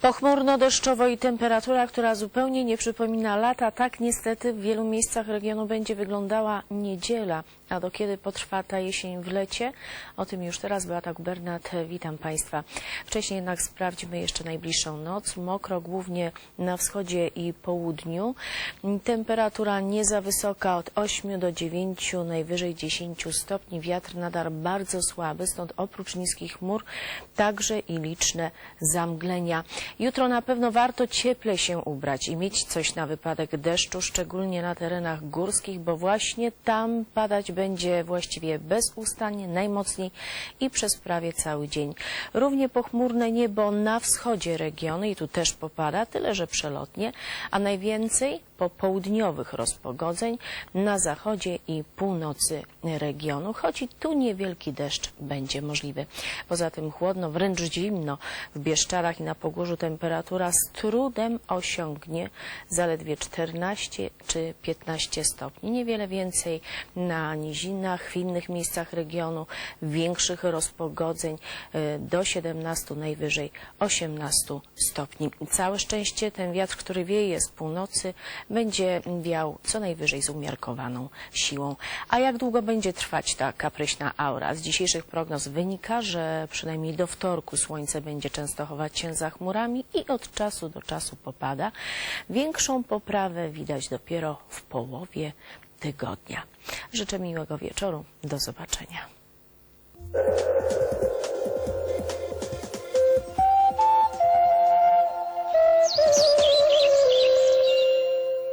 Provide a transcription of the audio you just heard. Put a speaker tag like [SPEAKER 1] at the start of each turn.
[SPEAKER 1] Pochmurno, deszczowo i temperatura, która zupełnie nie przypomina lata, tak niestety w wielu miejscach regionu będzie wyglądała niedziela. A do kiedy potrwa ta jesień w lecie? O tym już teraz Beata Gubernat. Witam Państwa. Wcześniej jednak sprawdźmy jeszcze najbliższą noc. Mokro głównie na wschodzie i południu. Temperatura nie za wysoka od 8 do 9, najwyżej 10 stopni. Wiatr nadal bardzo słaby, stąd oprócz niskich chmur także i liczne zamglenia. Jutro na pewno warto cieplej się ubrać i mieć coś na wypadek deszczu, szczególnie na terenach górskich, bo właśnie tam padać będzie właściwie bezustannie, najmocniej i przez prawie cały dzień. Równie pochmurne niebo na wschodzie regionu i tu też popada, tyle że przelotnie, a najwięcej po południowych rozpogodzeń na zachodzie i północy regionu, choć i tu niewielki deszcz będzie możliwy. Poza tym chłodno, wręcz zimno w Bieszczadach i na Pogórzu temperatura z trudem osiągnie zaledwie 14 czy 15 stopni. Niewiele więcej na nizinach, w innych miejscach regionu, większych rozpogodzeń y, do 17, najwyżej 18 stopni. Całe szczęście ten wiatr, który wieje z północy, będzie wiał co najwyżej z umiarkowaną siłą. A jak długo będzie trwać ta kapryśna aura? Z dzisiejszych prognoz wynika, że przynajmniej do wtorku słońce będzie często chować się za chmurami i od czasu do czasu popada. Większą poprawę widać dopiero w połowie tygodnia. Życzę miłego wieczoru. Do zobaczenia.